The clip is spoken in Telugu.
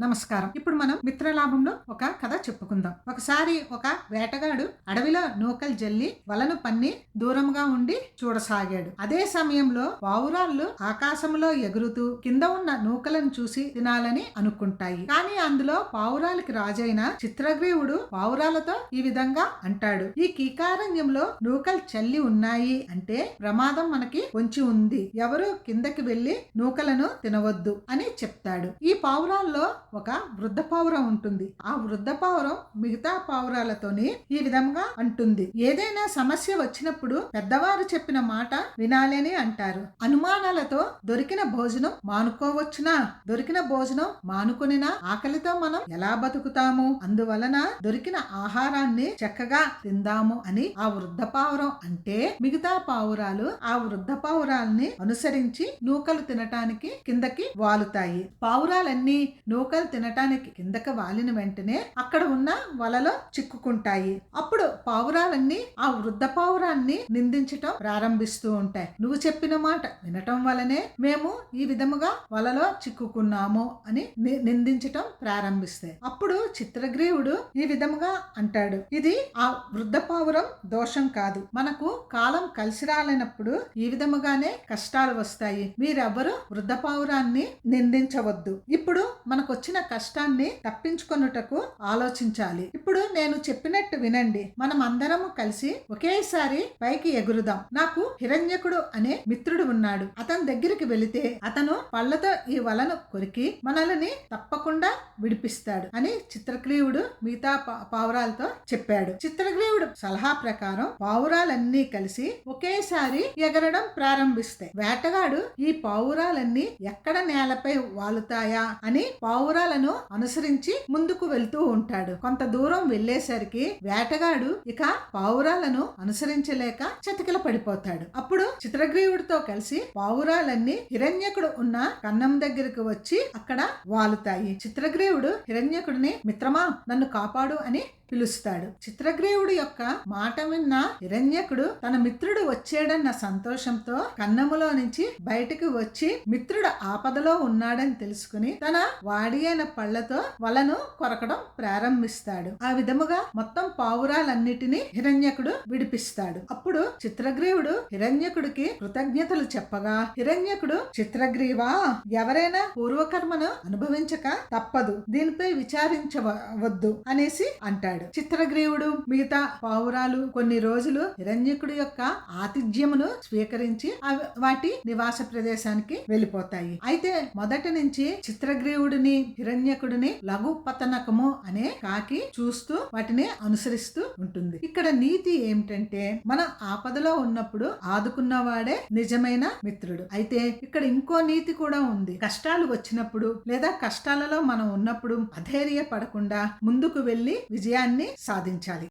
నమస్కారం. ఇప్పుడు మనం మిత్రలాభంలో ఒక కథ చెప్పుకుందాం. ఒకసారి ఒక వేటగాడు అడవిలో నూకలు జల్లి వలను పన్ని దూరంగా ఉండి చూడసాగాడు. అదే సమయంలో పావురాళ్ళు ఆకాశంలో ఎగురుతూ కింద ఉన్న నూకలను చూసి తినాలని అనుకుంటాయి. కానీ అందులో పావురాలకి రాజైన చిత్రగ్రీవుడు పావురాలతో ఈ విధంగా అంటాడు. ఈ కీకారణ్యంలో నూకలు చల్లి ఉన్నాయి అంటే ప్రమాదం మనకి పొంచి ఉంది. ఎవరు కిందకి వెళ్ళి నూకలను తినవద్దు అని చెప్తాడు. ఈ పావురాల్లో ఒక వృద్ధ పావురం ఉంటుంది. ఆ వృద్ధ పావురం మిగతా పావురాలతోని ఈ విధంగా అంటుంది. ఏదైనా సమస్య వచ్చినప్పుడు పెద్దవారు చెప్పిన మాట వినాలని అంటారు. అనుమానాలతో దొరికిన భోజనం మానుకోవచ్చునా? దొరికిన భోజనం మానుకునినా ఆకలితో మనం ఎలా బతుకుతాము? అందువలన దొరికిన ఆహారాన్ని చక్కగా తిందాము అని ఆ వృద్ధ పావురం అంటే మిగతా పావురాలు ఆ వృద్ధ పావురాల్ని అనుసరించి నూకలు తినటానికి కిందకి వాలుతాయి. పావురాలన్నీ చేపలు తినటానికి కిందకి వాలిన వెంటనే అక్కడ ఉన్న వలలో చిక్కుకుంటాయి. అప్పుడు పావురాలన్నీ ఆ వృద్ధ పావురాన్ని నిందించటం ప్రారంభిస్తూ ఉంటాయి. నువ్వు చెప్పిన మాట వినటం వలనే మేము ఈ విధముగా వలలో చిక్కుకున్నాము అని నిందించటం ప్రారంభిస్తాయి. అప్పుడు చిత్రగ్రీవుడు ఈ విధముగా అంటాడు. ఇది ఆ వృద్ధ పావురం దోషం కాదు. మనకు కాలం కలిసి రాలేనప్పుడు ఈ విధముగానే కష్టాలు వస్తాయి. మీరెవ్వరు వృద్ధ పావురాన్ని నిందించవద్దు. ఇప్పుడు మనకు వచ్చిన కష్టాన్ని తప్పించుకొనుటకు ఆలోచించాలి. ఇప్పుడు నేను చెప్పినట్టు వినండి. మనం అందరము కలిసి ఒకేసారి పైకి ఎగురుదాం. నాకు హిరణ్యకుడు అనే మిత్రుడు ఉన్నాడు. అతని దగ్గరికి వెళితే అతను పళ్ళతో ఈ వలను కొరికి మనల్ని తప్పకుండా విడిపిస్తాడు అని చిత్రగ్రీవుడు మిగతా పా- పావురాలతో చెప్పాడు. చిత్రగ్రీవుడు సలహా ప్రకారం పావురాలన్నీ కలిసి ఒకేసారి ఎగరడం ప్రారంభిస్తాయి వేటగాడు ఈ పావురాలన్నీ ఎక్కడ నేలపై వాలుతాయా అని దూరాలను అనుసరించి ముందుకు వెళ్తూ ఉంటాడు. కొంత దూరం వెళ్ళేసరికి వేటగాడు ఇక పావురాలను అనుసరించలేక చతికిల పడిపోతాడు. అప్పుడు చిత్రగ్రీవుడితో కలిసి పావురాలన్నీ హిరణ్యకుడు ఉన్న కన్నం దగ్గరకు వచ్చి అక్కడ వాలుతాయి. చిత్రగ్రీవుడు హిరణ్యకుడిని మిత్రమా నన్ను కాపాడు అని పిలుస్తాడు. చిత్రగ్రీవుడు యొక్క మాట విన్న హిరణ్యకుడు తన మిత్రుడు వచ్చాడన్న సంతోషంతో కన్నములో నుంచి బయటకు వచ్చి మిత్రుడు ఆపదలో ఉన్నాడని తెలుసుకుని తన వాడి అయిన పళ్ళతో వలను కొరకడం ప్రారంభిస్తాడు. ఆ విధముగా మొత్తం పావురాలన్నిటినీ హిరణ్యకుడు విడిపిస్తాడు. అప్పుడు చిత్రగ్రీవుడు హిరణ్యకుడికి కృతజ్ఞతలు చెప్పగా హిరణ్యకుడు చిత్రగ్రీవా ఎవరైనా పూర్వకర్మను అనుభవించక తప్పదు. దీనిపై విచారించవద్దు అనేసి అంటాడు. చిత్రగ్రీవుడు మిగతా పావురాలు కొన్ని రోజులు హిరణ్యకుడు యొక్క ఆతిథ్యమును స్వీకరించి వాటి నివాస ప్రదేశానికి వెళ్ళిపోతాయి. అయితే మొదటి నుంచి చిత్రగ్రీవుడిని హిరణ్యకుడిని లఘు పతనకము అనే కాకి చూస్తూ వాటిని అనుసరిస్తూ ఉంటుంది. ఇక్కడ నీతి ఏమిటంటే మన ఆపదలో ఉన్నప్పుడు ఆదుకున్నవాడే నిజమైన మిత్రుడు. అయితే ఇక్కడ ఇంకో నీతి కూడా ఉంది. కష్టాలు వచ్చినప్పుడు లేదా కష్టాలలో మనం ఉన్నప్పుడు అధైర్య పడకుండా ముందుకు వెళ్ళి విజయాన్ని సాధించాలి.